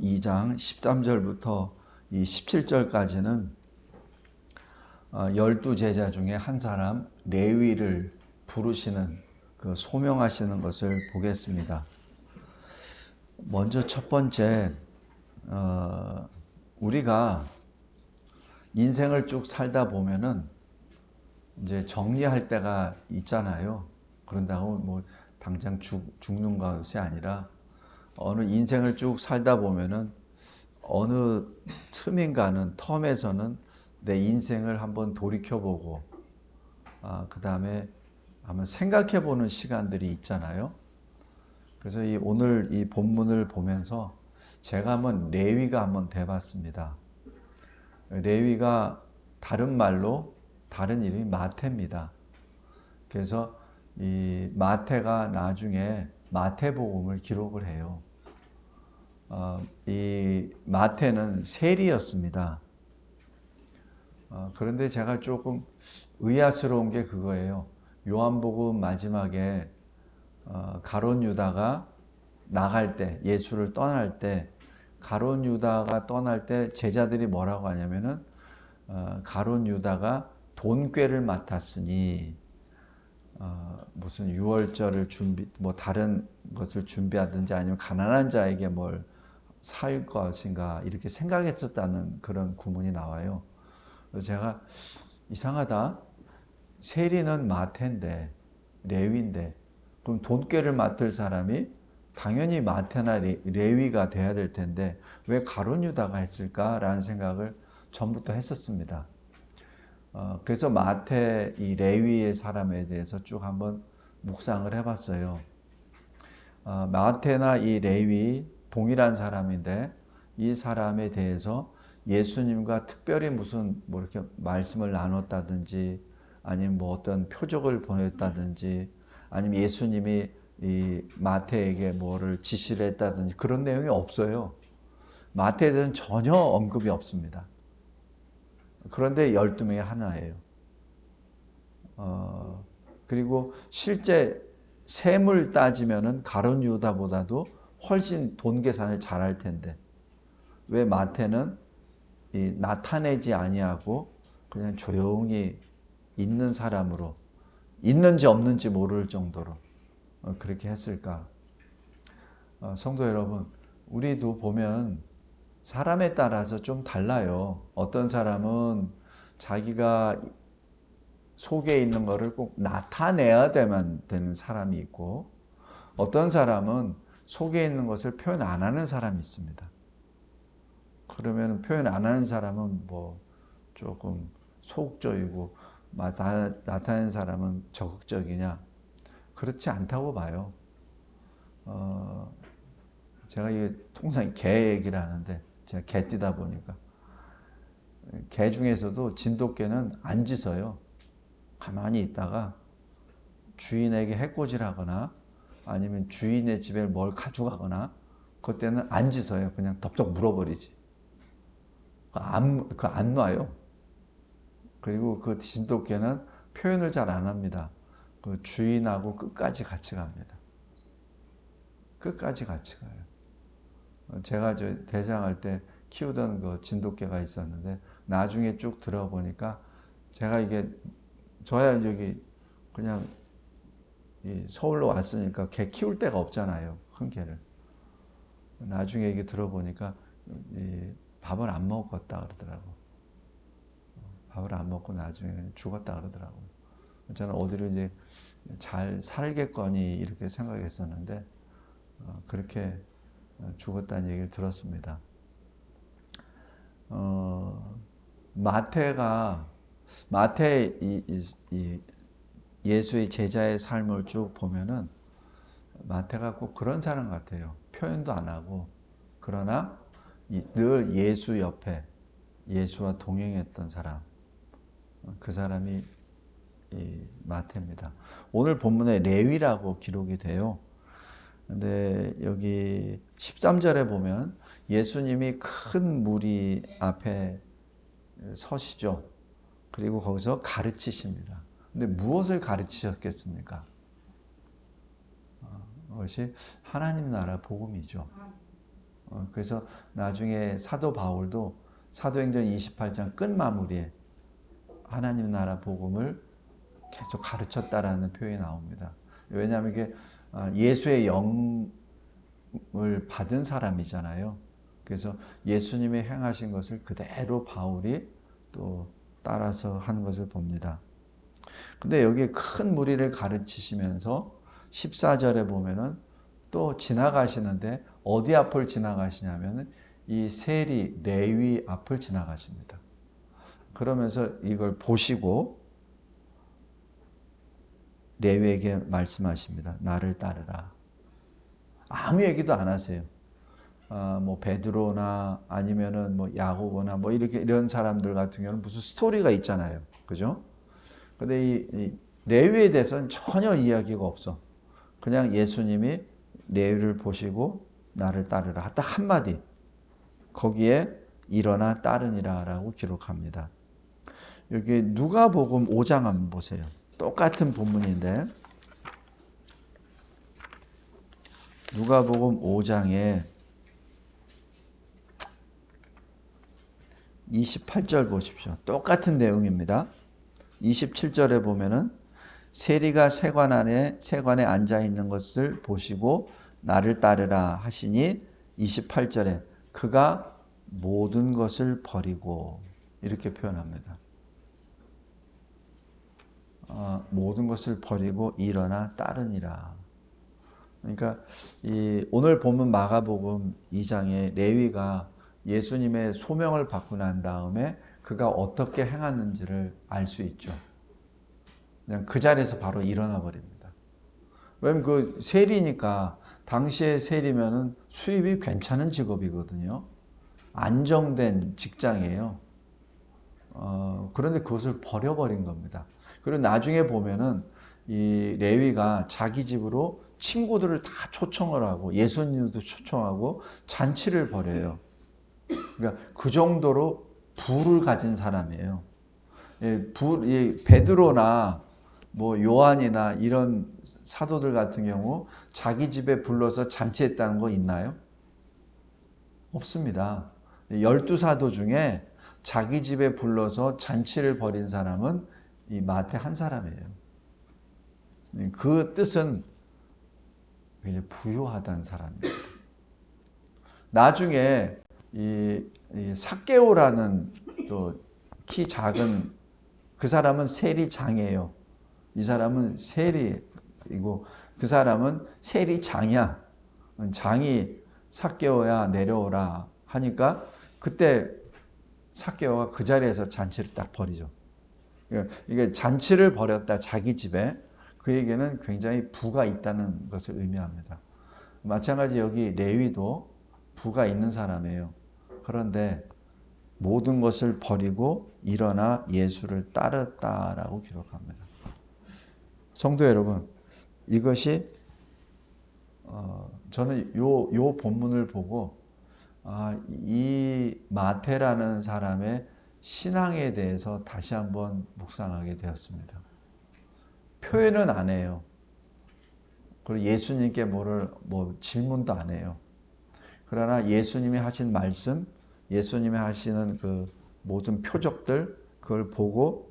요한복음 2장 13절부터 이 17절까지는 어, 열두 제자 중에 한 사람 레위를 부르시는 그 소명하시는 것을 보겠습니다. 먼저 첫 번째 어, 우리가 인생을 쭉 살다 보면은 이제 정리할 때가 있잖아요. 그런다고 뭐 당장 죽, 죽는 것이 아니라 어느 인생을 쭉 살다 보면은 어느 틈인가는 텀에서는 내 인생을 한번 돌이켜보고 아, 그 다음에 한번 생각해보는 시간들이 있잖아요. 그래서 이 오늘 이 본문을 보면서 제가 한번 레위가 한번 돼봤습니다. 레위가 다른 말로 다른 이름이 마태입니다. 그래서 이 마태가 나중에 마태복음을 기록을 해요. 어, 이 마태는 세리였습니다. 어, 그런데 제가 조금 의아스러운 게 그거예요. 요한복음 마지막에 어, 가론 유다가 나갈 때 예수를 떠날 때 가론 유다가 떠날 때 제자들이 뭐라고 하냐면은 어, 가론 유다가 돈꾀를 맡았으니 어, 무슨 유월절을 준비 뭐 다른 것을 준비하든지 아니면 가난한 자에게 뭘 살 것인가 이렇게 생각했었다는 그런 구문이 나와요. 제가 이상하다. 세리는 마태인데 레위인데 그럼 돈꾀를 맡을 사람이 당연히 마태나 레위가 돼야 될 텐데 왜 가론 유다가 했을까라는 생각을 전부터 했었습니다. 어, 그래서 마태 이 레위의 사람에 대해서 쭉 한번 묵상을 해봤어요. 어, 마태나 이 레위 동일한 사람인데 이 사람에 대해서 예수님과 특별히 무슨 뭐 이렇게 말씀을 나눴다든지 아니면 뭐 어떤 표적을 보냈다든지 아니면 예수님이 이 마태에게 뭐를 지시를 했다든지 그런 내용이 없어요. 마태에 대해서는 전혀 언급이 없습니다. 그런데 12명의 하나예요. 어, 그리고 실제 셈을 따지면은 가론 유다보다도 훨씬 돈 계산을 잘할 텐데 왜 마태는 이 나타내지 아니하고 그냥 조용히 있는 사람으로 있는지 없는지 모를 정도로 어, 그렇게 했을까? 어, 성도 여러분, 우리도 보면 사람에 따라서 좀 달라요. 어떤 사람은 자기가 속에 있는 것을 꼭 나타내야 되만 되는 사람이 있고, 어떤 사람은 속에 있는 것을 표현 안 하는 사람이 있습니다. 그러면 표현 안 하는 사람은 뭐 조금 소극적이고 나타내는 사람은 적극적이냐? 그렇지 않다고 봐요. 어, 제가 이게 통상 개 얘기를 하는데 제가 개 뛰다 보니까 개 중에서도 진돗개는 안 짖어요. 가만히 있다가 주인에게 해코지하거나 아니면 주인의 집에 뭘 가져가거나 그때는 안 짖어요. 그냥 덥석 물어버리지. 안, 그안 놔요. 그리고 그 진돗개는 표현을 잘 안 합니다. 그 주인하고 끝까지 같이 갑니다. 끝까지 같이 가요. 제가 저 대장할 때 키우던 그 진돗개가 있었는데 나중에 쭉 들어보니까 제가 이게 저야 여기 그냥 서울로 왔으니까 개 키울 데가 없잖아요. 큰 개를. 나중에 이게 들어보니까 밥을 안 먹었다 그러더라고. 밥을 안 먹고 나중에 죽었다 그러더라고. 저는 어디로 이제 잘 살겠거니 이렇게 생각했었는데 어, 그렇게 죽었다는 얘기를 들었습니다. 어, 마태가 마태 이, 이, 이 예수의 제자의 삶을 쭉 보면은 마태가 꼭 그런 사람 같아요. 표현도 안 하고 그러나 늘 예수 옆에 예수와 동행했던 사람 그 사람이 이 마태입니다. 오늘 본문에 레위라고 기록이 돼요. 근데 여기 13절에 보면 예수님이 큰 무리 앞에 서시죠. 그리고 거기서 가르치십니다. 근데 무엇을 가르치셨겠습니까? 어, 그것이 하나님 나라 복음이죠. 어, 그래서 나중에 사도 바울도 사도행전 28장 끝 마무리에 하나님 나라 복음을 계속 가르쳤다라는 표현이 나옵니다. 왜냐하면 이게 아, 예수의 영을 받은 사람이잖아요. 그래서 예수님이 행하신 것을 그대로 바울이 또 따라서 하는 것을 봅니다. 근데 여기 큰 무리를 가르치시면서 14절에 보면은 또 지나가시는데 어디 앞을 지나가시냐면은 이 세리 레위 앞을 지나가십니다. 그러면서 이걸 보시고 레위에게 말씀하십니다. 나를 따르라. 아무 얘기도 안 하세요. 어, 뭐 베드로나 아니면은 뭐 야고보나 뭐 이렇게 이런 사람들 같은 경우는 무슨 스토리가 있잖아요. 그죠? 근데 이, 이 레위에 대해서는 전혀 이야기가 없어. 그냥 예수님이 레위를 보시고 나를 따르라. 딱 한마디. 거기에 일어나 따르니라라고 기록합니다. 여기 누가복음 5장 한번 보세요. 똑같은 본문인데 누가복음 5장에 28절 보십시오. 똑같은 내용입니다. 27절에 보면은 세리가 세관 안에 세관에 앉아 있는 것을 보시고 나를 따르라 하시니 28절에 그가 모든 것을 버리고 이렇게 표현합니다. 어, 모든 것을 버리고 일어나 따르니라. 그러니까 이 오늘 본문 마가복음 2장에 레위가 예수님의 소명을 받고 난 다음에 그가 어떻게 행하는지를 알 수 있죠. 그냥 그 자리에서 바로 일어나 버립니다. 왜냐면 그 세리니까 당시에 세리면은 수입이 괜찮은 직업이거든요. 안정된 직장이에요. 어, 그런데 그것을 버려버린 겁니다. 그리고 나중에 보면은 이 레위가 자기 집으로 친구들을 다 초청을 하고 예수님도 초청하고 잔치를 벌여요. 그러니까 그 정도로 부를 가진 사람이에요. 예, 부, 예, 베드로나 뭐 요한이나 이런 사도들 같은 경우 자기 집에 불러서 잔치했다는 거 있나요? 없습니다. 열두 사도 중에 자기 집에 불러서 잔치를 벌인 사람은 이 마태 한 사람이에요. 그 뜻은 굉장히 부유하다는 사람입니다. 나중에 이, 이 사케오라는 또키 작은 그 사람은 세리 장이에요. 이 사람은 세리이고 그 사람은 세리 장이야. 장이 사케오야 내려오라 하니까 그때 사케오가 그 자리에서 잔치를 딱 벌이죠. 그러니까 이게 잔치를 벌였다 자기 집에 그에게는 굉장히 부가 있다는 것을 의미합니다. 마찬가지 여기 레위도 부가 있는 사람이에요. 그런데 모든 것을 버리고 일어나 예수를 따랐다라고 기록합니다. 성도 여러분, 이것이 어, 저는 요, 요 본문을 보고 아, 이 마태라는 사람의 신앙에 대해서 다시 한번 묵상하게 되었습니다. 표현은 안 해요. 그리고 예수님께 뭐를 뭐 질문도 안 해요. 그러나 예수님이 하신 말씀, 예수님이 하시는 그 모든 표적들 그걸 보고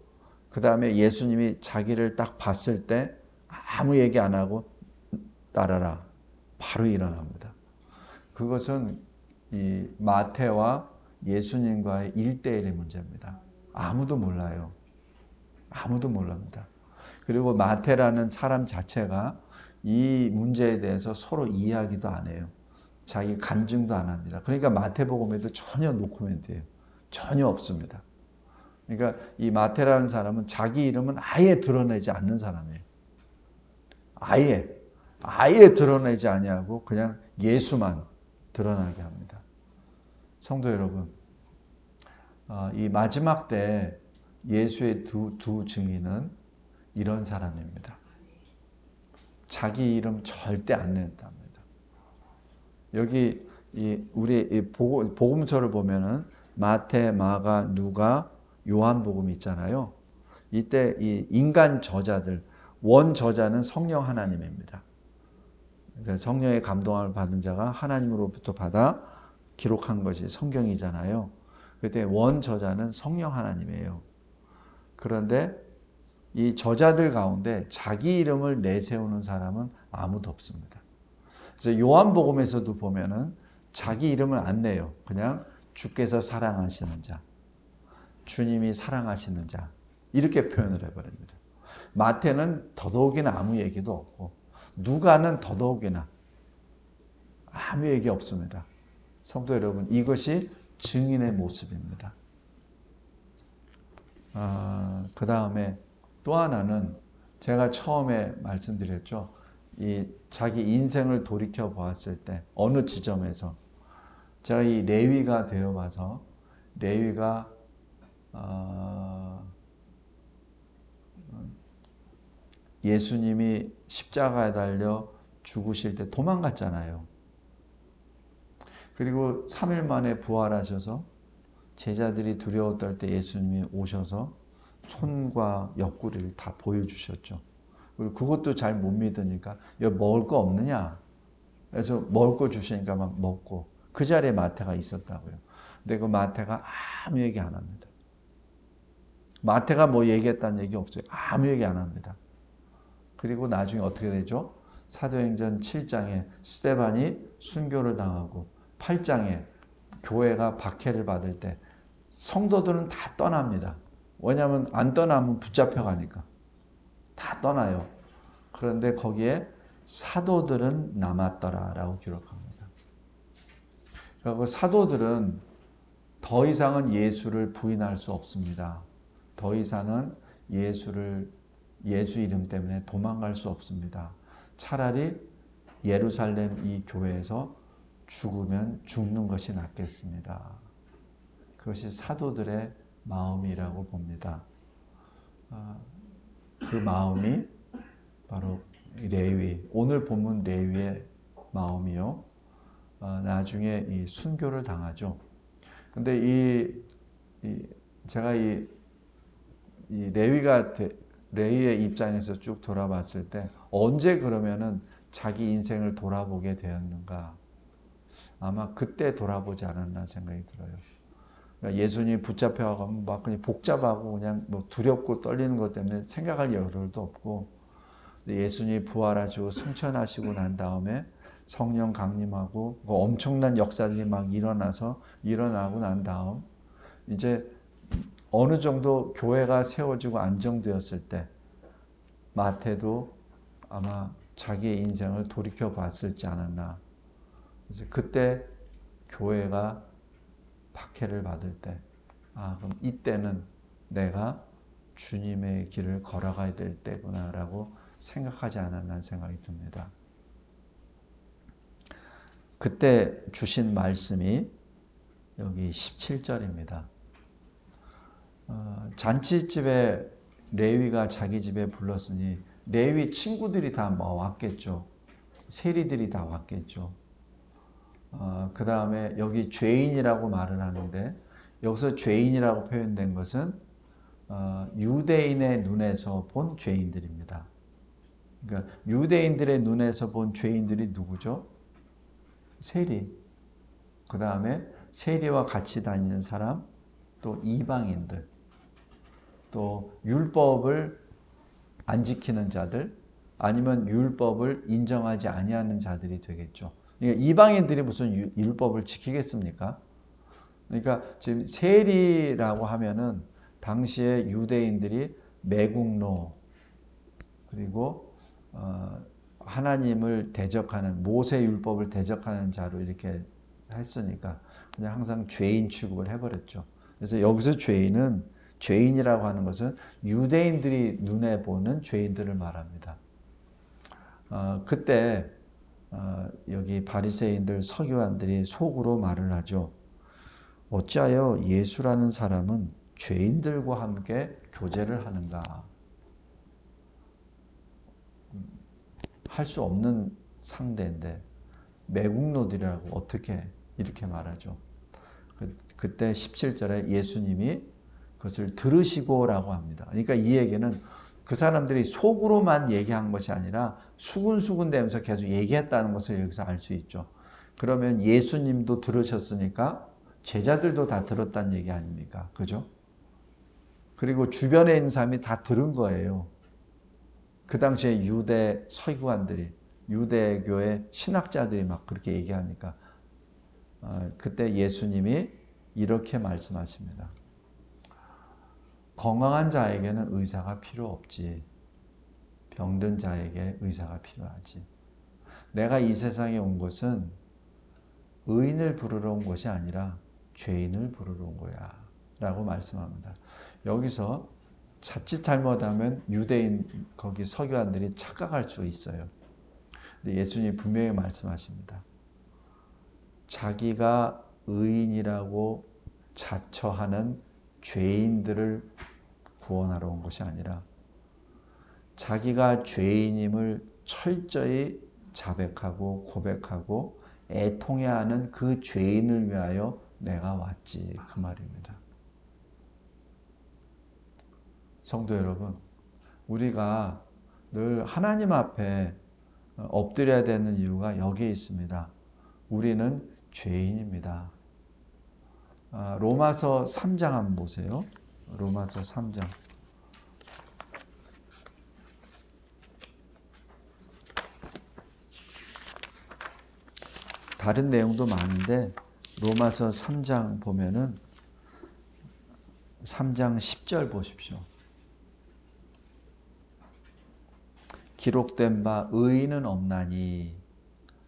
그 다음에 예수님이 자기를 딱 봤을 때 아무 얘기 안 하고 따라라 바로 일어납니다. 그것은 이 마태와 예수님과의 일대일의 문제입니다. 아무도 몰라요. 아무도 몰랍니다. 그리고 마태라는 사람 자체가 이 문제에 대해서 서로 이야기도 안 해요. 자기 간증도 안 합니다. 그러니까 마태복음에도 전혀 노코멘트예요. 전혀 없습니다. 그러니까 이 마태라는 사람은 자기 이름은 아예 드러내지 않는 사람이에요. 아예 아예 드러내지 아니하고 그냥 예수만 드러나게 합니다. 성도 여러분, 어, 이 마지막 때 예수의 두, 두 증인은 이런 사람입니다. 자기 이름 절대 안 낸답니다. 여기 이 우리 이 복음서를 보면은 마태, 마가, 누가, 요한복음 있잖아요. 이때 이 인간 저자들 원 저자는 성령 하나님입니다. 성령의 감동을 받은 자가 하나님으로부터 받아 기록한 것이 성경이잖아요. 그때 원 저자는 성령 하나님이에요. 그런데 이 저자들 가운데 자기 이름을 내세우는 사람은 아무도 없습니다. 그래서 요한복음에서도 보면은 자기 이름을 안 내요. 그냥 주께서 사랑하시는 자, 주님이 사랑하시는 자 이렇게 표현을 해버립니다. 마태는 더더욱이나 아무 얘기도 없고 누가는 더더욱이나 아무 얘기 없습니다. 성도 여러분 이것이 증인의 모습입니다. 아, 그 다음에 또 하나는 제가 처음에 말씀드렸죠. 이 자기 인생을 돌이켜 보았을 때 어느 지점에서 제가 이 레위가 되어 봐서 레위가 어, 예수님이 십자가에 달려 죽으실 때 도망갔잖아요. 그리고 3일 만에 부활하셔서 제자들이 두려워 떨 때 예수님이 오셔서 손과 옆구리를 다 보여주셨죠. 그리고 그것도 잘 못 믿으니까 여기 먹을 거 없느냐? 그래서 먹을 거 주시니까 막 먹고 그 자리에 마태가 있었다고요. 근데 그 마태가 아무 얘기 안 합니다. 마태가 뭐 얘기했다는 얘기 없어요. 아무 얘기 안 합니다. 그리고 나중에 어떻게 되죠? 사도행전 7장에 스테반이 순교를 당하고 8장에 교회가 박해를 받을 때 성도들은 다 떠납니다. 왜냐하면 안 떠나면 붙잡혀 가니까. 다 떠나요. 그런데 거기에 사도들은 남았더라라고 기록합니다. 그리고 사도들은 더 이상은 예수를 부인할 수 없습니다. 더 이상은 예수를 예수 이름 때문에 도망갈 수 없습니다. 차라리 예루살렘 이 교회에서 죽으면 죽는 것이 낫겠습니다. 그것이 사도들의 마음이라고 봅니다. 아, 그 마음이 바로 레위, 오늘 본문 레위의 마음이요. 아, 나중에 이 순교를 당하죠. 근데 이, 이 제가 이, 이 레위가 레위의 입장에서 쭉 돌아봤을 때 언제 그러면은 자기 인생을 돌아보게 되었는가? 아마 그때 돌아보지 않았나 생각이 들어요. 그러니까 예수님이 붙잡혀가면 막 그냥 복잡하고 그냥 뭐 두렵고 떨리는 것 때문에 생각할 여유도 없고 예수님이 부활하시고 승천하시고 난 다음에 성령 강림하고 그 엄청난 역사들이 막 일어나서 일어나고 난 다음 이제 어느 정도 교회가 세워지고 안정되었을 때 마태도 아마 자기의 인생을 돌이켜 봤을지 않았나. 그래서 그때 교회가 박해를 받을 때, 아, 그럼 이때는 내가 주님의 길을 걸어가야 될 때구나라고 생각하지 않았나 생각이 듭니다. 그때 주신 말씀이 여기 17절입니다. 어, 잔치집에 레위가 자기 집에 불렀으니 레위 친구들이 다뭐 왔겠죠. 세리들이 다 왔겠죠. 어, 그 다음에 여기 죄인이라고 말을 하는데 여기서 죄인이라고 표현된 것은 어, 유대인의 눈에서 본 죄인들입니다. 그러니까 유대인들의 눈에서 본 죄인들이 누구죠? 세리. 그 다음에 세리와 같이 다니는 사람, 또 이방인들, 또 율법을 안 지키는 자들, 아니면 율법을 인정하지 아니하는 자들이 되겠죠. 그러니까 이방인들이 무슨 율법을 지키겠습니까? 그러니까 지금 세리라고 하면은 당시에 유대인들이 매국노 그리고 어 하나님을 대적하는 모세 율법을 대적하는 자로 이렇게 했으니까 그냥 항상 죄인 취급을 해버렸죠. 그래서 여기서 죄인은 죄인이라고 하는 것은 유대인들이 눈에 보는 죄인들을 말합니다. 어, 그때 어, 여기 바리새인들 서기관들이 속으로 말을 하죠. 어찌하여 예수라는 사람은 죄인들과 함께 교제를 하는가? 음, 할수 없는 상대인데 매국노들이라고 어떻게 이렇게 말하죠. 그, 그때 17절에 예수님이 그것을 들으시고라고 합니다. 그러니까 이 얘기는 그 사람들이 속으로만 얘기한 것이 아니라 수군수군 되면서 계속 얘기했다는 것을 여기서 알 수 있죠. 그러면 예수님도 들으셨으니까 제자들도 다 들었다는 얘기 아닙니까? 그죠? 그리고 주변에 있는 사람이 다 들은 거예요. 그 당시에 유대 서기관들이 유대교의 신학자들이 막 그렇게 얘기하니까 어, 그때 예수님이 이렇게 말씀하십니다. 건강한 자에게는 의사가 필요 없지. 병든 자에게 의사가 필요하지. 내가 이 세상에 온 것은 의인을 부르러 온 것이 아니라 죄인을 부르러 온 거야. 라고 말씀합니다. 여기서 자칫 잘못하면 유대인 거기 서교관들이 착각할 수 있어요. 근데 예수님이 분명히 말씀하십니다. 자기가 의인이라고 자처하는 죄인들을 구원하러 온 것이 아니라 자기가 죄인임을 철저히 자백하고 고백하고 애통해야 하는 그 죄인을 위하여 내가 왔지 그 말입니다. 성도 여러분, 우리가 늘 하나님 앞에 엎드려야 되는 이유가 여기에 있습니다. 우리는 죄인입니다. 아, 로마서 3장 한번 보세요. 로마서 3장. 다른 내용도 많은데 로마서 3장 보면은 3장 10절 보십시오. 기록된 바 의인은 없나니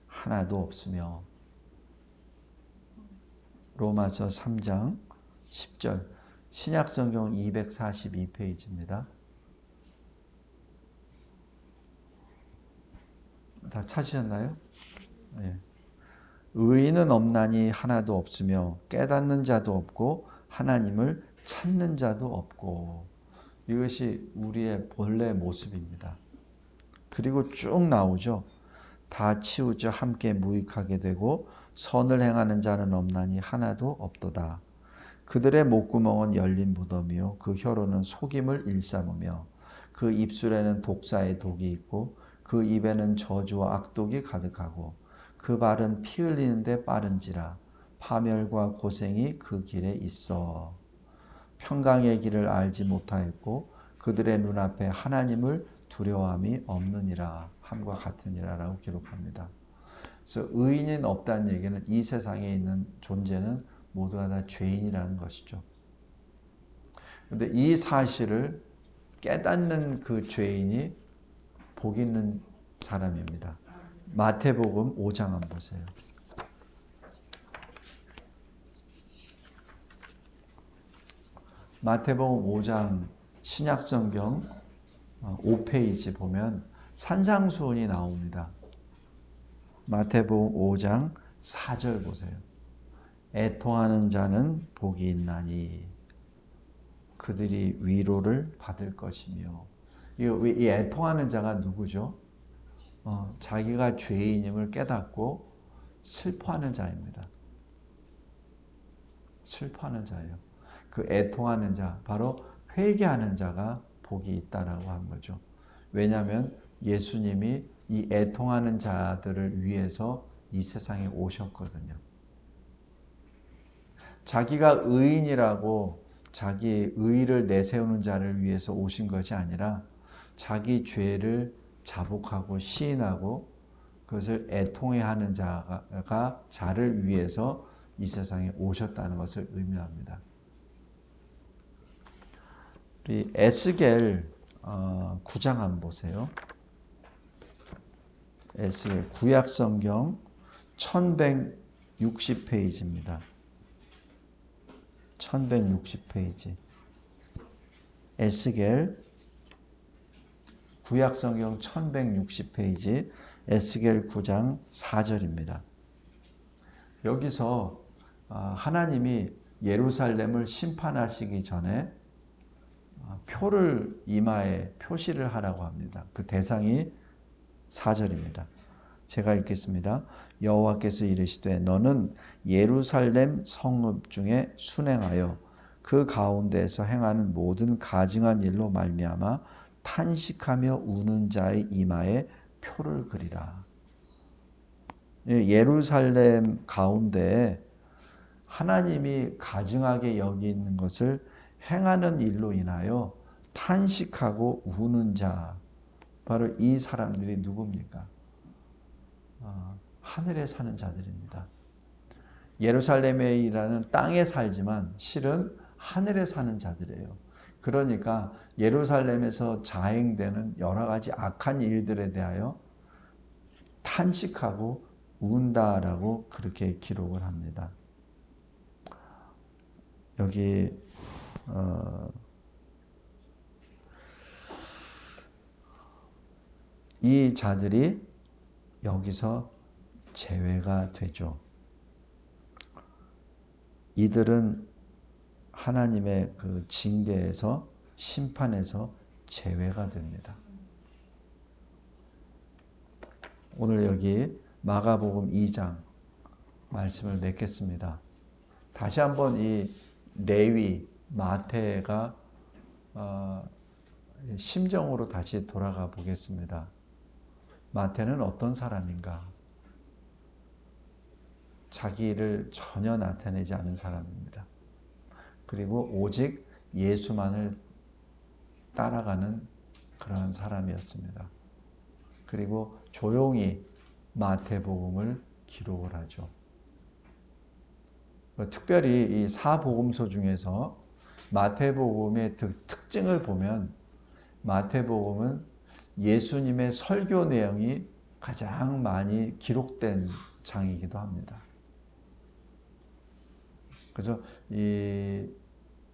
하나도 없으며 로마서 3장 10절 신약 성경 242페이지입니다. 다 찾으셨나요? 네. 의인은 없나니 하나도 없으며 깨닫는 자도 없고 하나님을 찾는 자도 없고 이것이 우리의 본래 모습입니다. 그리고 쭉 나오죠. 다 치우쳐 함께 무익하게 되고 선을 행하는 자는 없나니 하나도 없도다. 그들의 목구멍은 열린 무덤이요 그 혀로는 속임을 일삼으며 그 입술에는 독사의 독이 있고 그 입에는 저주와 악독이 가득하고 그 발은 피 흘리는데 빠른지라 파멸과 고생이 그 길에 있어 평강의 길을 알지 못하였고 그들의 눈앞에 하나님을 두려움이 없느니라 함과 같으니라라고 기록합니다. 그래서 의인은 없다는 얘기는 이 세상에 있는 존재는 모두가 다 죄인이라는 것이죠. 근데 이 사실을 깨닫는 그 죄인이 복 있는 사람입니다. 마태복음 5장 한번 보세요. 마태복음 5장 신약성경 5페이지 보면 산상수훈이 나옵니다. 마태복음 5장 4절 보세요. 애통하는 자는 복이 있나니 그들이 위로를 받을 것이며 이 애통하는 자가 누구죠? 어, 자기가 죄인임을 깨닫고 슬퍼하는 자입니다. 슬퍼하는 자예요. 그 애통하는 자, 바로 회개하는 자가 복이 있다라고 한 거죠. 왜냐하면 예수님이 이 애통하는 자들을 위해서 이 세상에 오셨거든요. 자기가 의인이라고 자기 의를 내세우는 자를 위해서 오신 것이 아니라 자기 죄를 자복하고 시인하고 그것을 애통해하는 자가 자를 위해서 이 세상에 오셨다는 것을 의미합니다. 우리 에스겔 9장 한번 보세요. 에스겔 구약 성경 1160페이지입니다. 1160페이지. 에스겔 구약 성경 1160페이지 에스겔 9장 4절입니다. 여기서 아, 하나님이 예루살렘을 심판하시기 전에 아, 표를 이마에 표시를 하라고 합니다. 그 대상이 4절입니다. 제가 읽겠습니다. 여호와께서 이르시되 너는 예루살렘 성읍 중에 순행하여 그 가운데서 행하는 모든 가증한 일로 말미암아 탄식하며 우는 자의 이마에 표를 그리라. 예루살렘 가운데 하나님이 가증하게 여기는 것을 행하는 일로 인하여 탄식하고 우는 자 바로 이 사람들이 누굽니까? 어, 하늘에 사는 자들입니다. 예루살렘에 일하는 땅에 살지만 실은 하늘에 사는 자들이에요. 그러니까 예루살렘에서 자행되는 여러 가지 악한 일들에 대하여 탄식하고 운다라고 그렇게 기록을 합니다. 여기 어, 이 자들이 여기서 제외가 되죠. 이들은 하나님의 그 징계에서 심판에서 제외가 됩니다. 오늘 여기 마가복음 2장 말씀을 맺겠습니다. 다시 한번 이 레위 마태가 어, 심정으로 다시 돌아가 보겠습니다. 마태는 어떤 사람인가? 자기를 전혀 나타내지 않은 사람입니다. 그리고 오직 예수만을 따라가는 그러한 사람이었습니다. 그리고 조용히 마태복음을 기록을 하죠. 특별히 이 사복음서 중에서 마태복음의 특징을 보면 마태복음은 예수님의 설교 내용이 가장 많이 기록된 장이기도 합니다. 그래서 이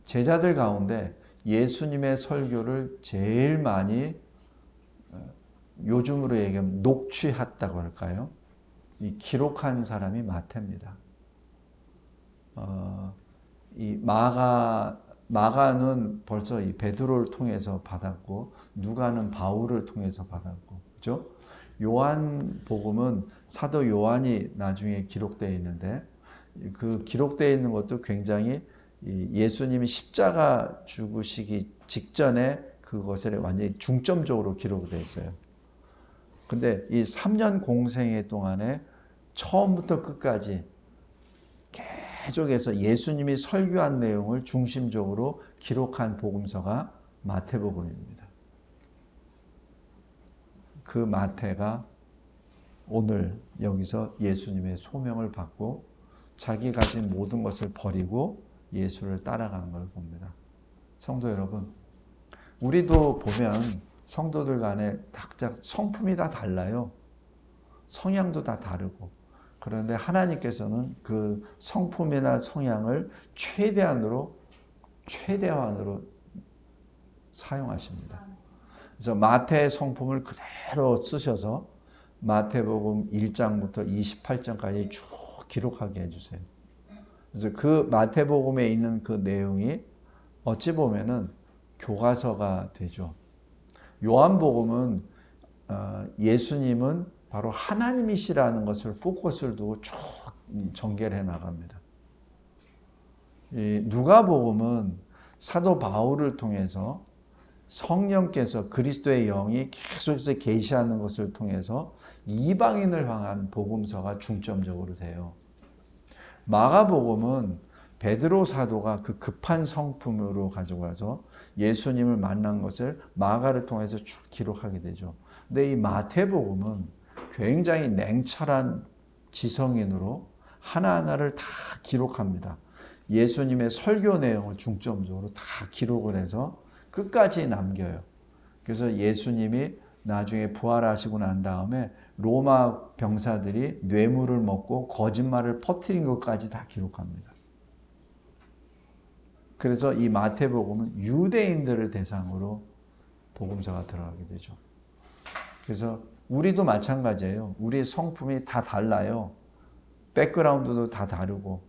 제자들 가운데 예수님의 설교를 제일 많이 어, 요즘으로 얘기하면 녹취했다고 할까요? 이 기록한 사람이 마태입니다. 어, 이 마가 마가는 벌써 이 베드로를 통해서 받았고 누가는 바울을 통해서 받았고 그죠? 요한 복음은 사도 요한이 나중에 기록되어 있는데 그 기록되어 있는 것도 굉장히 예수님이 십자가 죽으시기 직전에 그것을 완전히 중점적으로 기록되어 있어요. 근데 이 3년 공생애 동안에 처음부터 끝까지 계속 해서 예수님이 설교한 내용을 중심적으로 기록한 복음서가 마태복음입니다. 그 마태가 오늘 여기서 예수님의 소명을 받고 자기 가진 모든 것을 버리고 예수를 따라가는 걸 봅니다. 성도 여러분, 우리도 보면 성도들 간에 각자 성품이 다 달라요. 성향도 다 다르고. 그런데 하나님께서는 그 성품이나 성향을 최대한으로, 최대한으로 사용하십니다. 그래서 마태의 성품을 그대로 쓰셔서 마태복음 1장부터 28장까지 쭉 기록하게 해주세요. 그래서 그 마태복음에 있는 그 내용이 어찌 보면은 교과서가 되죠. 요한복음은 어, 예수님은 바로 하나님이시라는 것을 포커스를 두고 쭉 전개해 나갑니다. 누가복음은 사도 바울을 통해서 성령께서 그리스도의 영이 계속해서 계시하는 것을 통해서 이방인을 향한 복음서가 중점적으로 돼요. 마가복음은 베드로 사도가 그 급한 성품으로 가져가서 예수님을 만난 것을 마가를 통해서 쭉 기록하게 되죠. 근데 이 마태복음은 굉장히 냉철한 지성인으로 하나하나를 다 기록합니다. 예수님의 설교 내용을 중점적으로 다 기록을 해서 끝까지 남겨요. 그래서 예수님이 나중에 부활하시고 난 다음에 로마 병사들이 뇌물을 먹고 거짓말을 퍼뜨린 것까지 다 기록합니다. 그래서 이 마태복음은 유대인들을 대상으로 복음서가 들어가게 되죠. 그래서 우리도 마찬가지예요. 우리의 성품이 다 달라요. 백그라운드도 다 다르고.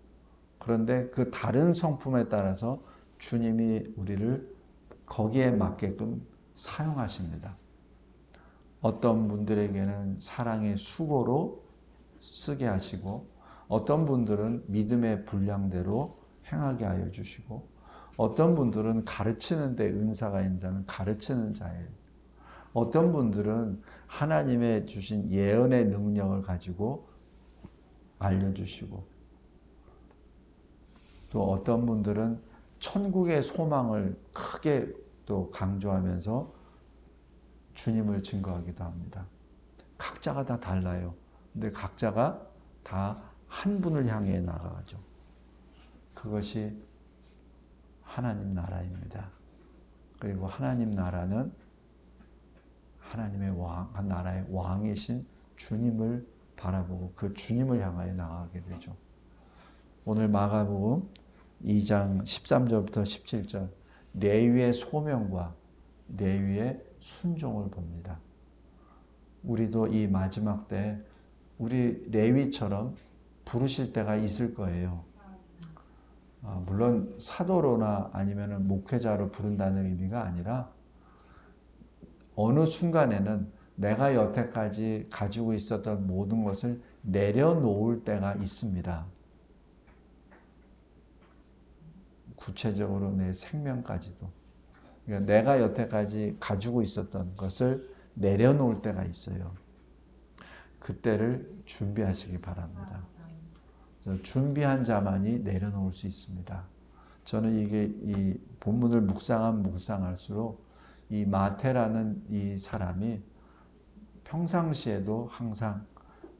그런데 그 다른 성품에 따라서 주님이 우리를 거기에 맞게끔 사용하십니다. 어떤 분들에게는 사랑의 수고로 쓰게 하시고 어떤 분들은 믿음의 분량대로 행하게 하여 주시고 어떤 분들은 가르치는데 은사가 있는 자는 가르치는 자예요. 어떤 분들은 하나님의 주신 예언의 능력을 가지고 알려주시고 또 어떤 분들은 천국의 소망을 크게 또 강조하면서 주님을 증거하기도 합니다. 각자가 다 달라요. 근데 각자가 다 한 분을 향해 나가죠. 그것이 하나님 나라입니다. 그리고 하나님 나라는 하나님의 왕, 한 나라의 왕이신 주님을 바라보고 그 주님을 향하여 나가게 되죠. 오늘 마가복음 2장 13절부터 17절 레위의 소명과 레위의 순종을 봅니다. 우리도 이 마지막 때 우리 레위처럼 부르실 때가 있을 거예요. 아, 물론 사도로나 아니면 목회자로 부른다는 의미가 아니라 어느 순간에는 내가 여태까지 가지고 있었던 모든 것을 내려놓을 때가 있습니다. 구체적으로 내 생명까지도. 그러니까 내가 여태까지 가지고 있었던 것을 내려놓을 때가 있어요. 그때를 준비하시기 바랍니다. 준비한 자만이 내려놓을 수 있습니다. 저는 이게 이 본문을 묵상하면 묵상할수록 이 마테라는 이 사람이 평상시에도 항상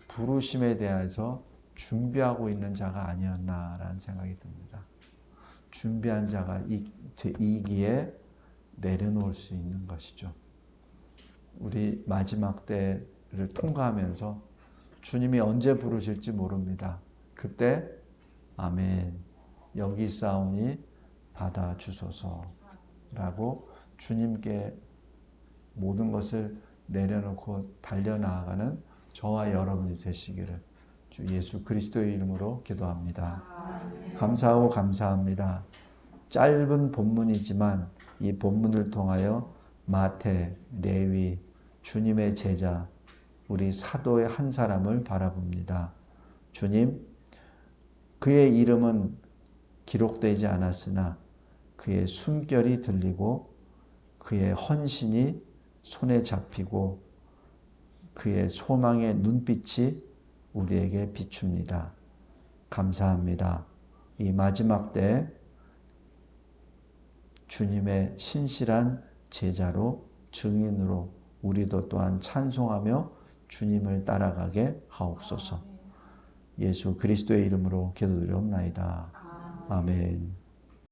부르심에 대해서 준비하고 있는 자가 아니었나라는 생각이 듭니다. 준비한 자가 이기에 내려놓을 수 있는 것이죠. 우리 마지막 때를 통과하면서 주님이 언제 부르실지 모릅니다. 그때 아멘 여기 싸우니 받아 주소서라고 주님께 모든 것을 내려놓고 달려나가는 저와 여러분이 되시기를 주 예수 그리스도의 이름으로 기도합니다. 감사하고 감사합니다. 짧은 본문이지만 이 본문을 통하여 마태, 레위, 주님의 제자, 우리 사도의 한 사람을 바라봅니다. 주님, 그의 이름은 기록되지 않았으나 그의 숨결이 들리고 그의 헌신이 손에 잡히고 그의 소망의 눈빛이 우리에게 비춥니다. 감사합니다. 이 마지막 때 주님의 신실한 제자로 증인으로 우리도 또한 찬송하며 주님을 따라가게 하옵소서. 예수 그리스도의 이름으로 기도드리옵나이다. 아멘.